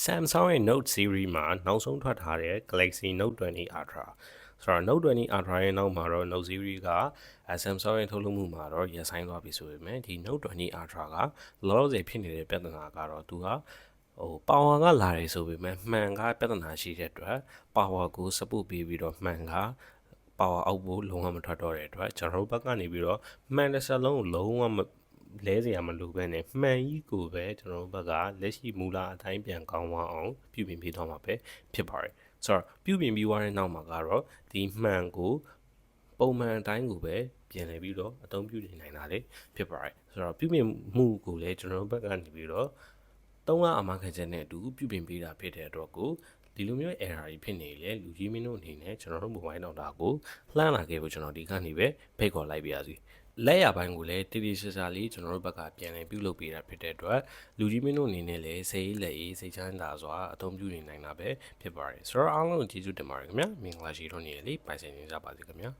Samsung ရဲ့ Note series မှာနောက်ဆုံးထွက်ထားတဲ့ Galaxy Note 20 Ultra ဆိုတော့ Note 20 Ultra ရဲ့နောက်မှာတော့ Note series ကအဲ Samsung ရဲ့ထုတ်လုပ်မှုမှာတော့ရပ်ဆိုင်းသွားပြီဆိုပေမဲ့ဒီ Note 20 Ultra ကလောလောဆယ်ဖြစ်နေတဲ့ပြဿနာကတော့သူကဟို power ကလာတယ်ဆိုပေမဲ့မှန်ကပြဿနာရှိတဲ့အတွက် power ကို support ပေးပြီးတော့မှန်က power အောက်ဖို့လုံးဝမထွက်တော့တဲ့အတွက်ကျွန်တော်တို့ဘက်ကနေပြီးတော့မှန်တစ်စက်လုံးကိုလုံးဝမ လဲเสียမလို့ပဲနဲ့မှန်ကြီးကိုပဲကျွန်တော်တို့ဘက်ကလက်ရှိမူလအတိုင်းပြန်ကောင်းသွားအောင်ပြုပြင်ပေးသွားမှာပဲဖြစ်ပါတယ်ဆိုတော့ပြုပြင်ပြီးသွားတဲ့နောက်မှာကတော့ဒီမှန်ကိုပုံမှန်အတိုင်းကိုပဲပြန်လည်ပြီးတော့အသုံးပြုနေနိုင်တာလေဖြစ်ပါတယ်ဆိုတော့ပြုပြင်မှုကိုလည်းကျွန်တော်တို့ဘက်ကနေပြီးတော့ သုံးလအမခံချက်နဲ့အတူပြုပြင်ပေးတာဖြစ်တဲ့အတွက်ကိုဒီလိုမျိုး error တွေဖြစ်နေလေလူကြီးမင်းတို့အနေနဲ့ကျွန်တော်တို့ mobile တော့တာကိုလှမ်းလာခဲ့ဖို့ကျွန်တော်ဒီကနေပဲဖိတ်ခေါ်လိုက်ပါရစီ လက်ရပိုင်းကိုလည်းတိတိကျကျလေးကျွန်တော်တို့ဘက်ကပြန်လည်ပြုလုပ်ပေးတာဖြစ်တဲ့အတွက်လူကြီးမင်းတို့အနေနဲ့လည်းစိတ်အေးလက်အေးစိတ်ချမ်းသာစွာအသုံးပြုနေနိုင်တာပဲဖြစ်ပါတယ်ဆိုတော့အားလုံးကိုကျေးဇူးတင်ပါတယ်ခင်ဗျာမင်္ဂလာရှိတော့နေလေပိုင်ဆိုင်နေကြပါစေခင်ဗျာ